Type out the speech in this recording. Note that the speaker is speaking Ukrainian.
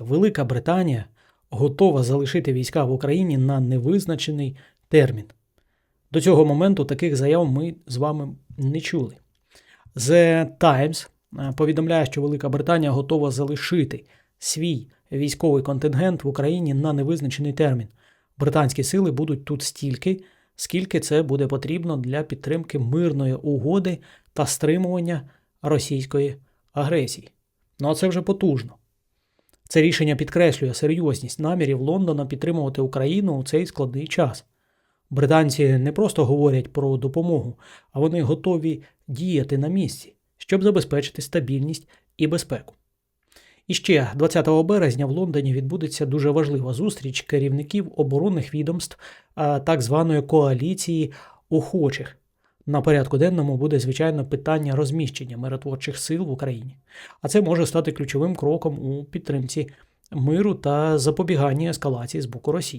Велика Британія готова залишити війська в Україні на невизначений термін. До цього моменту таких заяв ми з вами не чули. The Times е, повідомляє, що Велика Британія готова залишити свій військовий контингент в Україні на невизначений термін. Британські сили будуть тут стільки, скільки це буде потрібно для підтримки мирної угоди та стримування російської агресії. Ну а це вже потужно. Це рішення підкреслює серйозність намірів Лондона підтримувати Україну у цей складний час. Британці не просто говорять про допомогу, а вони готові діяти на місці, щоб забезпечити стабільність і безпеку. І ще 20 березня в Лондоні відбудеться дуже важлива зустріч керівників оборонних відомств так званої коаліції охочих. На порядку денному буде звичайно питання розміщення миротворчих сил в Україні. А це може стати ключовим кроком у підтримці миру та запобіганні ескалації з боку Росії.